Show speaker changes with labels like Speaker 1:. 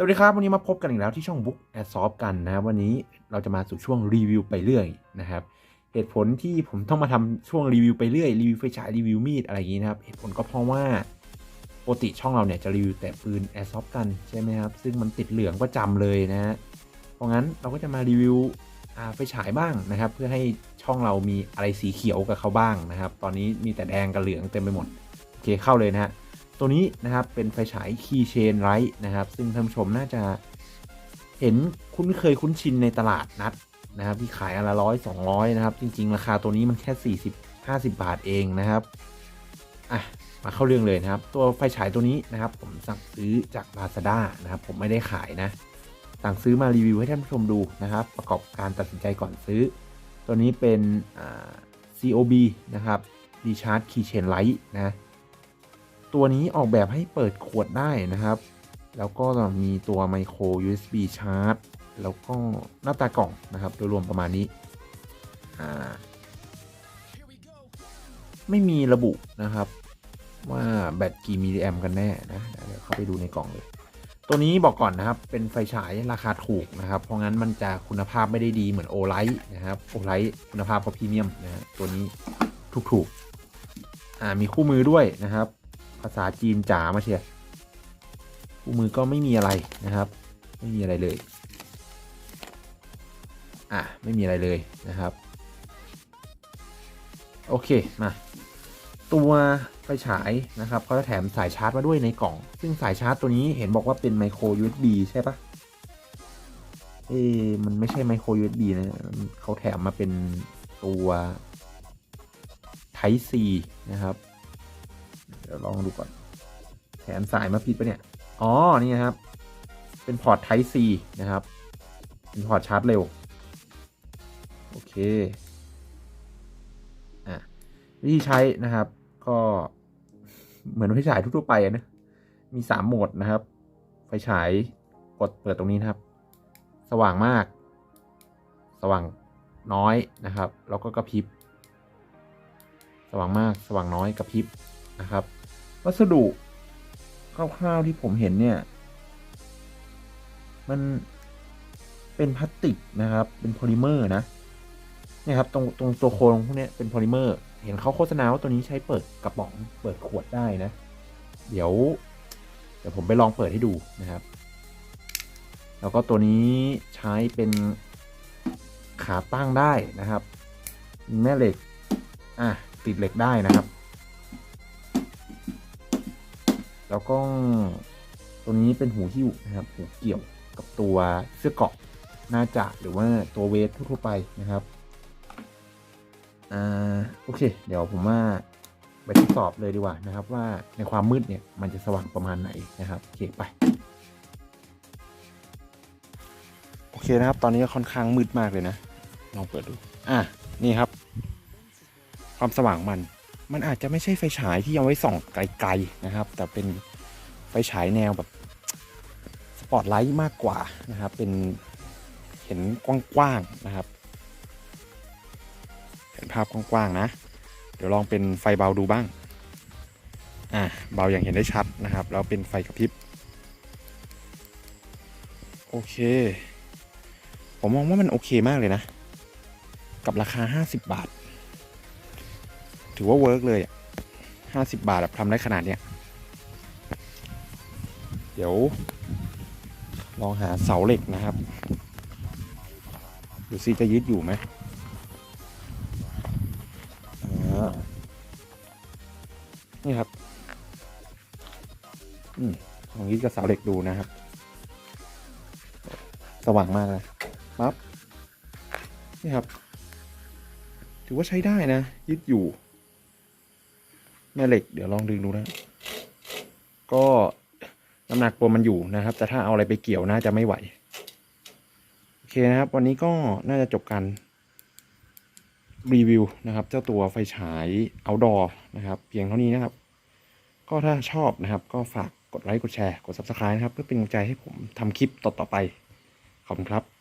Speaker 1: สวัสดีครับ วันนี้มาพบกันอีกแล้วที่ช่อง Book a s o f กันนะครับวันนี้เราจะมาสู่ช่วงรีวิวไปเรื่อยนะครับ เหตุผลที่ผมต้องมาทำช่วงรีวิวไปเรื่อยรีวิวไฟฉายรีวิวมีดอะไรอย่างนี้นะครับเหตุผลก็เพราะว่าปกติช่องเราเนี่ยจะรีวิวแต่ปืน a s o f กันใช่ไหมครับซึ่งมันติดเหลืองประจำเลยนะ เพราะงั้นเราก็จะมารีวิวไฟฉายบ้างนะครับ เพื่อให้ช่องเรามีอะไรสีเขียวกับเขาบ้างนะครับ ตอนนี้มีแต่แดงกับเหลืองเต็มไปหมดโอเคเข้าเลยนะฮะ ตัวนี้นะครับเป็นไฟฉายคีย์เชนไรท์นะครับ ซึ่งท่านผู้ชมน่าจะเห็นคุ้นเคยคุ้นชินในตลาดนัดนะครับ ที่ขายอนละร้อยสองร้อยนะครับ จริง ๆ ราคาตัวนี้มันแค่ 40 50 บาทเองนะครับอะมาเข้าเรื่องเลยนะครับ ตัวไฟฉายตัวนี้นะครับ ผมสั่งซื้อจาก Lazada นะครับ ผมไม่ได้ขายนะ สั่งซื้อมารีวิวให้ท่านผู้ชมดูนะครับ ประกอบการตัดสินใจก่อนซื้อ ตัวนี้เป็นอ่า COB นะครับ Recharge Keychain Light นะ ตัวนี้ออกแบบให้เปิดขวดได้นะครับ แล้วก็มีตัว Micro USB Charge แล้วก็หน้าตากล่องนะครับ โดยรวมประมาณนี้ ไม่มีระบุนะครับ ว่าแบตกี่มิลลิแอมกันแน่นะ เดี๋ยวเข้าไปดูในกล่องเลย ตัวนี้บอกก่อนนะครับ เป็นไฟฉายราคาถูกนะครับ เพราะงั้นมันจะคุณภาพไม่ได้ดีเหมือนโอไลท์นะครับ โอไลท์คุณภาพก็พรีเมียมนะฮะตัวนี้ถูกๆ อ่ามีคู่มือด้วยนะครับ ภาษาจีนจ๋ามาเชียร์คู่มือก็ไม่มีอะไรนะครับ ไม่มีอะไรเลย อะ ไม่มีอะไรเลยนะครับ โอเค มา ตัวไฟฉายนะครับเขาจะแถมสายชาร์จมาด้วยในกล่อง ซึ่งสายชาร์จตัวนี้เห็นบอกว่าเป็นไมโคร USB ใช่ปะเอ๊มันไม่ใช่ไมโคร USB นะเขาแถมมาเป็นตัว Type C นะครับ ดี๋ยวลองดูก่อน แถมสายมาผิดปะเนี่ย อ๋อ นี่นะครับ เป็นพอร์ต Type C นะครับ เป็นพอร์ตชาร์จเร็ว โอเค อะ วิธีใช้นะครับ ก็เหมือนไฟฉายทั่วๆไปนะ มี3โหมดนะครับ ไฟฉายกดเปิดตรงนี้นะครับ สว่างมาก สว่างน้อยนะครับ แล้วก็กระพริบ สว่างมาก สว่างน้อยกระพริบนะครับ วัสดุคร่าวๆที่ผมเห็นเนี่ย มันเป็นพลาสติกนะครับ เป็นโพลิเมอร์นะเนี่ยครับตรงตรงตัวโครงพวกนี้เป็นโพลิเมอร์ เห็นเขาโฆษณาว่าตัวนี้ใช้เปิดกระป๋อง เปิดขวดได้นะ เดี๋ยว เดี๋ยวผมไปลองเปิดให้ดูนะครับ แล้วก็ตัวนี้ใช้เป็นขาตั้งได้นะครับมีแม่เหล็ก อะ ติดเหล็กได้นะครับ แล้วก็ตัวนี้เป็นหูหิ้วนะครับหูเกี่ยวกับตัวเสื้อเกราะน่าจะหรือว่าตัวเวททั่วๆไปนะครับอ่าโอเค เดี๋ยวผมว่าไปทดสอบเลยดีกว่านะครับ ว่าในความมืดเนี่ยมันจะสว่างประมาณไหนนะครับโอเคไปโอเคนะครับ ตอนนี้ก็ค่อนข้างมืดมากเลยนะลองเปิดดู อะนี่ครับ ความสว่างมัน มันอาจจะไม่ใช่ไฟฉายที่เอาไว้ส่องไกลๆนะครับ แต่เป็นไฟฉายแนวแบบสปอตไลท์มากกว่านะครับ เป็นเห็นกว้างๆนะครับ เห็นภาพกว้างๆนะ เดี๋ยวลองเป็นไฟเบาดูบ้าง อะเบาอย่างเห็นได้ชัดนะครับ แล้วเป็นไฟกระพริบ โอเค ผมมองว่ามันโอเคมากเลยนะ กับราคา 50 บาท ถือว่าเวิร์กเลยห้าสิบบาทแบบทำได้ขนาดเนี้ย เดี๋ยว ลองหาเสาเหล็กนะครับ ดูซิจะยึดอยู่ไหมนี่ครับอืมลองยึดกับเสาเหล็กดูนะครับ สว่างมากเลยปั๊บนี่ครับ ถือว่าใช้ได้นะยึดอยู่ แม่เหล็กเดี๋ยวลองดึงดูนะ ก็น้ำหนักตัวมันอยู่นะครับ แต่ถ้าเอาอะไรไปเกี่ยวน่าจะไม่ไหว โอเคนะครับ วันนี้ก็น่าจะจบการรีวิวนะครับ เจ้าตัวไฟฉาย outdoor นะครับ เพียงเท่านี้นะครับ ก็ถ้าชอบนะครับ ก็ฝากกดไลค์กดแชร์กด subscribe นะครับ เพื่อเป็นกำลังใจให้ผมทำคลิปต่อๆไป ขอบคุณครับ